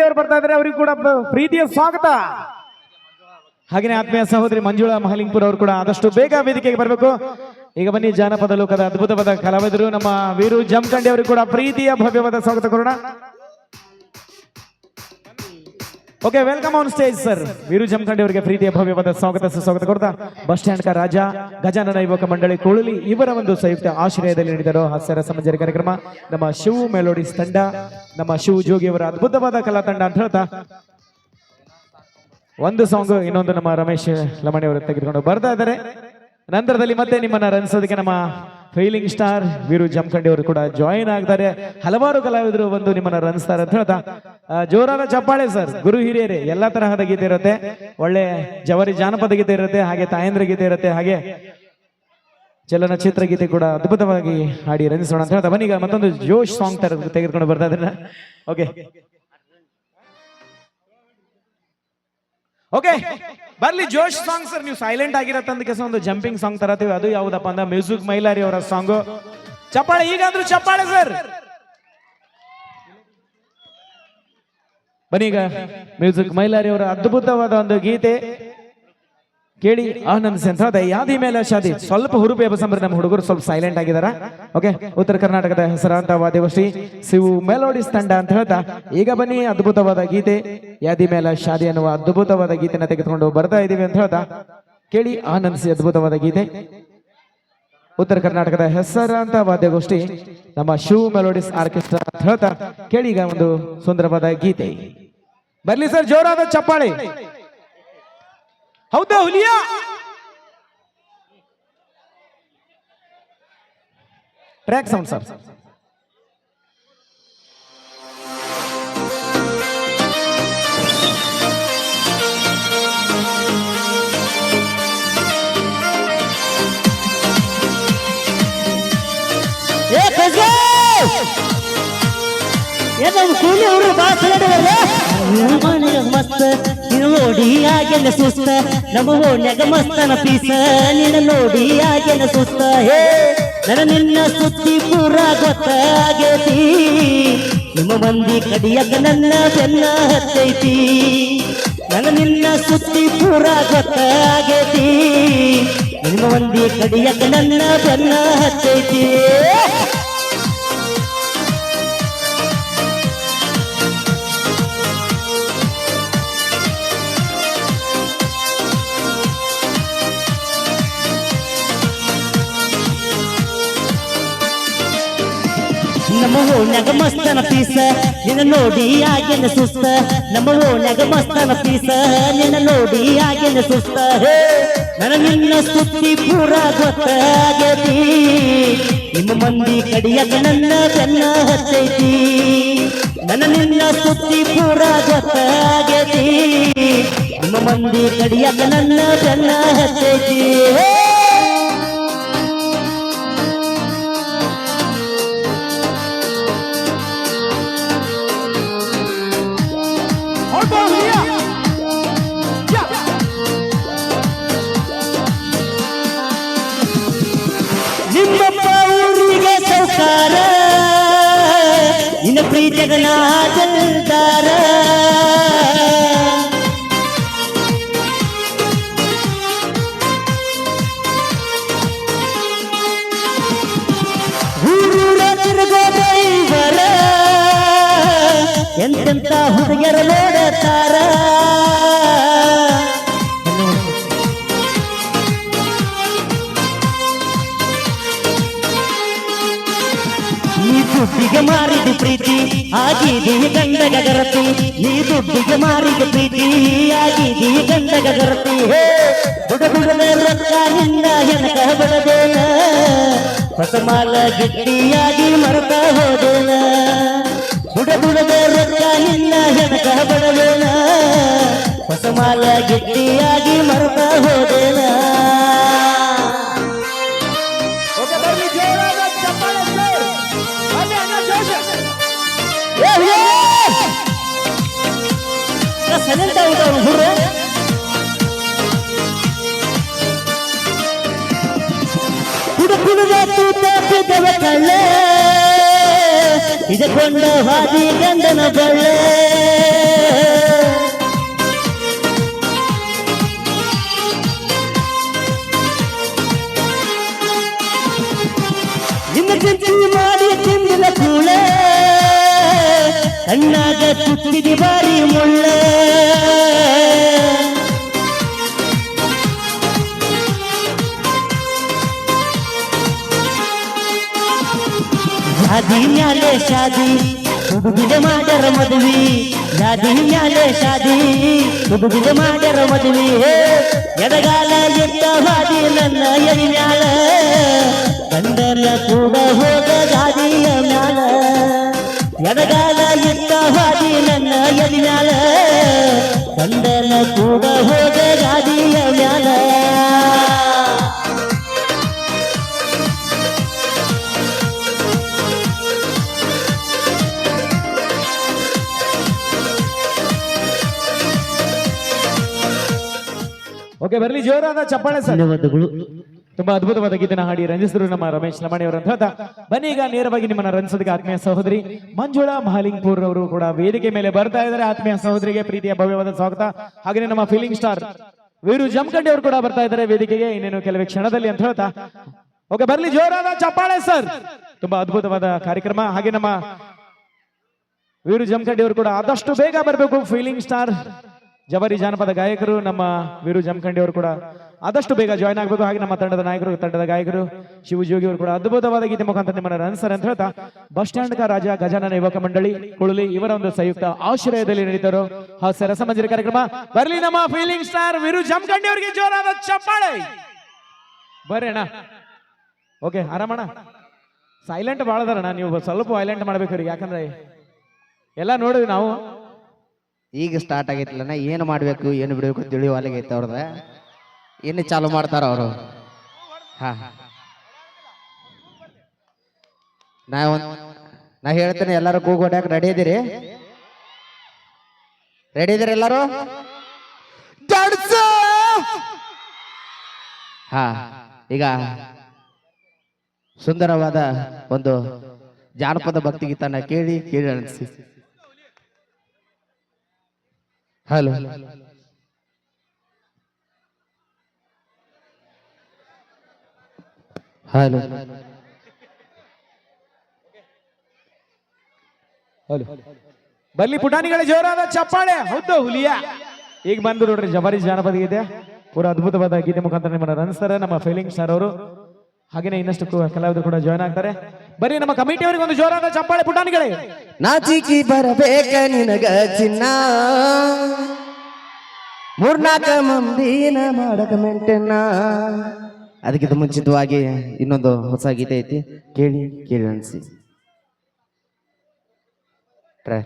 ಅವರು ಬರ್ತಾ ಇದ್ದಾರೆ, ಅವರಿಗೂ ಕೂಡ ಪ್ರೀತಿಯ ಸ್ವಾಗತ. ಹಾಗೆಯೇ ಆತ್ಮೀಯ ಸಹೋದರಿ ಮಂಜುಳಾ ಮಹಲಿಂಗ್ಪುರ್ ಅವರು ಕೂಡ ಆದಷ್ಟು ಬೇಗ ವೇದಿಕೆಗೆ ಬರಬೇಕು. ಈಗ ಬನ್ನಿ ಜಾನಪದ ಲೋಕದ ಅದ್ಭುತವಾದ ಕಲಾವಿದರು, ನಮ್ಮ ವೀರು ಜಮಖಂಡಿ ಅವರು ಕೂಡ ಪ್ರೀತಿಯ ಭವ್ಯವಾದ ಸ್ವಾಗತ ಕೊಡೋಣ okay welcome on stage sir Veeru Jamakhandi ಅವರಿಗೆ ಪ್ರೀತಿಯ ಭವ್ಯವಾದ ಸ್ವಾಗತ, ಸುಸ್ವಾಗತ ಕೊಡ್ತಾ. ಬಸ್ ಸ್ಟ್ಯಾಂಡ್ ಕ ರಾಜ, ಗಜಾನನ ಯುವಕ ಮಂಡಳಿ ಕೋಳಲಿ ಇವರ ಒಂದು ಸಂಯುಕ್ತ ಆಶ್ರಯದಲ್ಲಿ ನೀಡಿದರು ಹಾಸ್ಯರ ಸಮಂಜರಿ ಕಾರ್ಯಕ್ರಮ. ನಮ್ಮ ಶಿವ ಮೆಲೋಡಿಸ್ ತಂಡ, ನಮ್ಮ ಶಿವ ಜೋಗಿ ಅವರ ಅದ್ಭುತವಾದ ಕಲಾ ತಂಡ ಅಂತ ಹೇಳ್ತಾ. ಒಂದು ಸಾಂಗ್ ಇನ್ನೊಂದು ನಮ್ಮ ರಮೇಶ್ ಲಮಣಿ ಅವರು ತೆಗೆದುಕೊಂಡು ಬರ್ತಾ ಇದ್ದಾರೆ. ನಂತರದಲ್ಲಿ ಮತ್ತೆ ನಿಮ್ಮನ್ನ ರನ್ಸೋದಕ್ಕೆ ನಮ್ಮ ಫೈಲಿಂಗ್ ಸ್ಟಾರ್ ವೀರು ಜಮಖಂಡಿ ಅವರು ಕೂಡ ಜಾಯಿನ್ ಆಗ್ತಾರೆ. ಹಲವಾರು ಕಲಾವಿದರು ಬಂದು ನಿಮ್ಮನ್ನ ರನ್ಸ್ತಾರೆ ಅಂತ ಹೇಳ್ತಾ ಜೋರಾದ ಚಪ್ಪಾಳೆ ಸರ್ ಗುರು ಹಿರಿಯರೇ, ಎಲ್ಲಾ ತರಹದ ಗೀತೆ ಇರುತ್ತೆ. ಒಳ್ಳೆ ಜವರಿ ಜಾನಪದ ಗೀತೆ ಇರುತ್ತೆ, ಹಾಗೆ ತಾಯಂದ್ರ ಗೀತೆ ಇರುತ್ತೆ, ಹಾಗೆ ಚಲನಚಿತ್ರ ಗೀತೆ ಕೂಡ ಅದ್ಭುತವಾಗಿ ಹಾಡಿ ರಂಜಿಸೋಣ ಅಂತ ಹೇಳ್ತಾ. ಬನ್ನಿ ಮತ್ತೊಂದು ಜೋಶ್ ಸಾಂಗ್ ತರ ತೆಗೆದುಕೊಂಡು ಬರ್ತಾ ಇದ್ರೆ ಓಕೆ ಓಕೆ ಬರ್ಲಿ ಜೋಶ್ ಸಾಂಗ್ ಸರ್, ನೀವು ಸೈಲೆಂಟ್ ಆಗಿರತ್ತಂದ ಕೆಲಸ ಒಂದು ಜಂಪಿಂಗ್ ಸಾಂಗ್ ತರತೀವಿ ಅದು ಯಾವ್ದಪ್ಪ ಅಂದ್ರೆ ಮ್ಯೂಸಿಕ್ ಮೈಲಾರಿ ಅವರ ಸಾಂಗ್ ಚಪ್ಪಾಳೆ, ಈಗಾದ್ರೂ ಚಪ್ಪಾಳೆ ಸರ್. ಬನ್ನಿ ಈಗ, ಮ್ಯೂಸಿಕ್ ಮೈಲಾರಿ ಅವರ ಅದ್ಭುತವಾದ ಒಂದು ಗೀತೆ. ಕೇಳಿ ಆನಂದಿಸಿ ಅಂತ ಯಾದಿ ಮೇಲೆ ಶಾದಿ. ಸ್ವಲ್ಪ ಹುರುಪು ಎಬಸಂಬ್ರೆ ನಮ್ಮ ಹುಡುಗರು ಸ್ವಲ್ಪ ಸೈಲೆಂಟ್ ಆಗಿದಾರ. ಓಕೆ ಉತ್ತರ ಕರ್ನಾಟಕದ ಹೆಸರಾಂತ ವಾದ್ಯವಶ್ರೀ ಶಿವು ಮೆಲೋಡಿಸ್ ತಂಡ ಅಂತ ಹೇಳ್ತಾ. ಈಗ ಬನ್ನಿ ಅದ್ಭುತವಾದ ಗೀತೆ. ಯಾದಿ ಮೇಲೆ ಶಾದಿ ಅನ್ನುವ ಅದ್ಭುತವಾದ ಗೀತೆನ ತೆಗೆದುಕೊಂಡು ಬರ್ತಾ ಇದೀವಿ ಅಂತ ಹೇಳ್ತಾ. ಕೇಳಿ ಆನಂದಿಸಿ ಅದ್ಭುತವಾದ ಗೀತೆ. ಉತ್ತರ ಕರ್ನಾಟಕದ ಹೆಸರಾಂತ ವಾದ್ಯಗೋಷ್ಠಿ ನಮ್ಮ ಶಿವ್ ಮೆಲೋಡಿಸ್ ಆರ್ಕೆಸ್ಟ್ರಾ ಅಂತ ಹೇಳ್ತಾ. ಕೇಳಿ ಈಗ ಒಂದು ಸುಂದರವಾದ ಗೀತೆ. ಬರ್ಲಿ ಸರ್, ಜೋರಾದ ಚಪ್ಪಾಳೆ. ಹೌದಾ ಹುಲಿಯಾ ಟ್ರ್ಯಾಕ್ ಸೌಂಡ್ ಸರ್ ಏ ಕಜ್ಜೆ! ಏ ನಮ್ಮ ಕೂಲಿ ಅವರು ಬಾಳ ಚಲೋ ಮನೆಯ ಮಸ್ತ್, ನೀನು ನೋಡಿ ಆಗ್ಯನ ಸುಸ್ತ. ನಮ್ಮ ಓಣ್ಯಾಗ ಮಸ್ತನ ಪೀಸ ನಿನ್ನ ನೋಡಿ ಆಗ್ಯನ ಸುಸ್ತ. ಹೇ, ನನ್ನ ನಿನ್ನ ಸುತ್ತಿ ಪೂರ ಗೊತ್ತಾಗೈತಿ. ನಿಮ್ಮ ಮಂದಿ ಕಡಿಯಾಗ ನನ್ನ ಬೆನ್ನ ಹತ್ತೈತಿ. ನನ್ನ ನಿನ್ನ ಸುತ್ತಿ ಪೂರ ಗೊತ್ತಾಗೈತಿ. ನಿಮ್ಮ ಮಂದಿ ಕಡಿಯಾಗ ನನ್ನ ಬೆನ್ನ ಹತ್ತೈತಿ. ನಮ್ಮ ಓಣ್ಯಾಗ ಮಸ್ತನ ಪೀಸ. ನಿನ್ನ ನೋಡಿ ಆಗ್ಯನ ಸುಸ್ತ. ನಮ್ಮ ಓಣ್ಯಾಗ ಮಸ್ತನ ಪೀಸ. ನಿನ್ನ ನೋಡಿ ಆಗ್ಯನ ಸುಸ್ತ. ನನ್ನ ನಿನ್ನ ಸುತ್ತಿ ಪೂರ ಗೊತ್ತಾಗೈತಿ ನಿಮ್ಮ ಮಂದಿ ಕಡಿಯಾಗ ನನ್ನ ಬೆನ್ನ ಹತ್ತೈತಿ ನನ್ನ ನಿನ್ನ ಸುತ್ತಿ ಪೂರ ಗೊತ್ತಾಗೈತಿ ನಿಮ್ಮ ಮಂದಿ ಕಡಿಯಾಗ ನನ್ನ ಬೆನ್ನ ಹತ್ತೈತಿ ಎಂತೆಂತ ಹುಡುಗರ ನೋಡತಾರ? ನೀ ದುಡ್ಡಿಗೆ ಮಾರಿದ ಪ್ರೀತಿ ಆಗಿದೀ ಗಂಡಗ ಗರತಿ. ನೀ ದುಡ್ಡಿಗೆ ಮಾರಿದ ಪ್ರೀತಿ ಆಗಿದೀ ಗಂಡಗ ಗರತಿ. ಹೇ ಬುಡ ಬುಡದ ರೊಕ್ಕ ನಿನ್ನ ಹೆನಕ ಬಡದೇನ ಹೊಸ ಮಾಲ ಗಿಟ್ಟಿಯಾಗಿ ಮರತ ಹೋದೇನ? ಬುಡ ಮಾಲ ಗಿಟ್ಟಿಯಾಗಿ ಮರತ ಹೋದೇನ ಓಕೆ ಬರ್ಲಿ ಜೋರಾದ ಚಪ್ಪಾಳೆ ಸರ್ ಬರ್ಲಿ ಅಣ್ಣ ಜೋಶ್ ಸೈಲೆಂಟ್ ಆಗಿದ್ದವ್ರು ಹುಡುಗ ಹುಡುಕುಡುಗ ತೂತ ಬಿದ್ದವ ಕಳ್ಳೆ ಇದಕ್ಕೊಂಡ ಹಾದಿ ಗಂಡನ ಬಳ್ಳೆ ಚುಚ್ಚಿದಿ ಬಾರಿ ಮುಳ್ಳ ಶಾದಿ ಮ್ಯಾಲೆ ಶಾದಿ ಹುಡುಗಿಗೆ ಮಾಡ್ಯಾರ ಮದುವೆ ಶಾದಿ ಮ್ಯಾಲೆ ಶಾದಿ ಹುಡುಗಿಗೆ ಮಾಡ್ಯಾರ ಮದುವೆ ಎಡಗಾಲ ಎತ್ತ ಹಾದಿ ನನ್ನ ಎಡಿ ಮ್ಯಾಲ ಗಂಡನ ಕೂಡ ಹೋದ ಗಾದಿಯ ಮ್ಯಾಲ ಎಡಗಾಲ ಎತ್ತ ಹಾದಿ ನನ್ನ ಮ್ಯಾಲ ಗಂಡನ ಕೂಡ ಹೋದ ಗಾದಿಯ ಮ್ಯಾಲ. ಓಕೆ ಬರ್ಲಿ ಜೋರಾದ ಚಪ್ಪಾಳೆ ಸರ್. ಧನ್ಯವಾದಗಳು. ತುಂಬಾ ಅದ್ಭುತವಾದ ಗೀತನ ಹಾಡಿ ರಂಜಿಸಿದ್ರು ನಮ್ಮ ರಮೇಶ್ ಲಮಾಣಿ ಅಂತ ಹೇಳ್ತಾ, ಬನ್ನಿ ಈಗ ನೇರವಾಗಿ ನಿಮ್ಮನ್ನ ರಂಜಿಸೋದಕ್ಕೆ ಆತ್ಮೀಯ ಸಹೋದರಿ ಮಂಜುಳಾ ಮಹಾಲಿಂಗ್ಪುರ್ ಅವರು ಕೂಡ ವೇದಿಕೆ ಮೇಲೆ ಬರ್ತಾ ಇದ್ದಾರೆ. ಆತ್ಮೀಯ ಸಹೋದರಿಗೆ ಪ್ರೀತಿಯ ಭವ್ಯವಾದ ಸ್ವಾಗತ. ಹಾಗೆ ನಮ್ಮ ಫೀಲಿಂಗ್ ಸ್ಟಾರ್ ವೀರು ಜಮಖಂಡಿ ಅವರು ಕೂಡ ಬರ್ತಾ ಇದ್ದಾರೆ ವೇದಿಕೆಗೆ. ಇನ್ನೇನು ಕೆಲವೇ ಕ್ಷಣದಲ್ಲಿ ಅಂತ ಹೇಳ್ತಾ, ಓಕೆ, ಬರ್ಲಿ, ಜೋರಾದ ಚಪ್ಪಾಳೆ ಸರ್. ತುಂಬಾ ಅದ್ಭುತವಾದ ಕಾರ್ಯಕ್ರಮ. ಹಾಗೆ ನಮ್ಮ ವೀರು ಜಮಖಂಡಿ ಅವರು ಕೂಡ ಆದಷ್ಟು ಬೇಗ ಬರಬೇಕು. ಫೀಲಿಂಗ್ ಸ್ಟಾರ್ ಜವರಿ ಜಾನಪದ ಗಾಯಕರು, ನಮ್ಮ ವೀರು ಜಮಖಂಡಿ ಅವರು ಕೂಡ ಆದಷ್ಟು ಬೇಗ ಜಾಯ್ನ್ ಆಗಬೇಕು ಹಾಗೆ ನಮ್ಮ ತಂಡದ ನಾಯಕರು, ತಂಡದ ಗಾಯಕರು ಶಿವಜೋಗಿ ಅವರು ಕೂಡ ಅದ್ಭುತವಾದ ಗೀತೆ ಮುಖಾಂತರ ನಿಮ್ಮನ್ನು ರನ್ಸರ್ ಅಂತ ಹೇಳ್ತಾ, ಬಸ್ ಸ್ಟ್ಯಾಂಡ್ ಕಾ ರಾಜ ಗಜಾನನ ಯುವಕ ಮಂಡಳಿ, ಕುಳಲಿ ಇವರ ಒಂದು ಸಂಯುಕ್ತ ಆಶ್ರಯದಲ್ಲಿ ನಡೀತಾರೋ? ಹಾಸ್ಯ ರಸಮಂಜರಿ ಕಾರ್ಯಕ್ರಮ. ಬರಲಿ ನಮ್ಮ ಫೀಲಿಂಗ್ ಸ್ಟಾರ್ ವಿರು ಜಮಖಂಡಿ ಅವರಿಗೆ ಜೋರಾದ ಚಪ್ಪಾಳೆ. ಬರ್ರಿ ಓಕೆ ಆರಾಮಣ್ಣ? ಸೈಲೆಂಟ್ ಭಾಳ ಅದಾರಣ್ಣ ನೀವು ಸ್ವಲ್ಪ ವೈಲೆಂಟ್ ಅವ್ರಿಗೆ ಯಾಕಂದ್ರೆ ಎಲ್ಲ ನೋಡಿದ್ವಿ ನಾವು. ಈಗ ಸ್ಟಾರ್ಟ್ ಆಗೈತಿಲ್ಲಣ್ಣ ಏನು ಮಾಡಬೇಕು, ಏನು ಬಿಡಬೇಕು ತಿಳಿಯುವಾಗೈತೆ ಅವ್ರದ ಏನು ಚಾಲು ಮಾಡ್ತಾರ ಅವರು? ಹಾ. ನಾ ನಾ ಹೇಳ್ತೇನೆ, ಎಲ್ಲರೂ ಕೂಗ್ ರೆಡಿ ಇದೀರಿ? ರೆಡಿ ಇದೀರಿ ಎಲ್ಲರೂ? ಹಾ. ಈಗ ಸುಂದರವಾದ ಒಂದು ಜಾನಪದ ಭಕ್ತಿ ಗೀತನ ಕೇಳಿ ಕೇಳಿ ಅನಿಸಿ. ಹಲೋ. ಹಲೋ ಬರ್ಲಿ ಪುಟಾಣಿಗಳ ಜೋರಾದ ಚಪ್ಪಾಳೆ. ಹೌದು ಹುಲಿಯ. ಈಗ ಬಂದು ನೋಡ್ರಿ ಜಬರಿ ಜಾನಪದ ಗೀತೆ. ಪೂರ ಅದ್ಭುತವಾದ ಗೀತೆ ಮುಖಾಂತರ ನಿಮ್ಮನ್ನ ರನ್ಸ್ತಾರೆ ನಮ್ಮ ಫೀಲಿಂಗ್ ಸರ್ ಅವರು. ಹಾಗೇನೆ ಇನ್ನಷ್ಟು ಕಲಾವಿದರು ಕೂಡ ಜಾಯ್ನ್ ಆಗ್ತಾರೆ. ಬರೀ ನಮ್ಮ ಕಮಿಟಿ ಅವರಿಗೆ ಒಂದು ಜೋರಾದ ಚಪ್ಪಾಳೆ ಪುಟಾಣಿಗಳೇ. ನಾಚಿಕಿ ಬರಬೇಕ ನಿನಗ ಚಿನ್ನ. ಮೂರ್ನಾಕ ಮಂದಿನ ಮಾಡಕ ಮೆಂಟೆನ ಅದಕ್ಕಿಂತ ಮುಂಚಿತವಾಗಿ ಇನ್ನೊಂದು ಹೊಸ ಗೀತೆ ಐತಿ. ಕೇಳಿ ಕೇಳಿ ಅನ್ಸಿ. ಟ್ರೈ.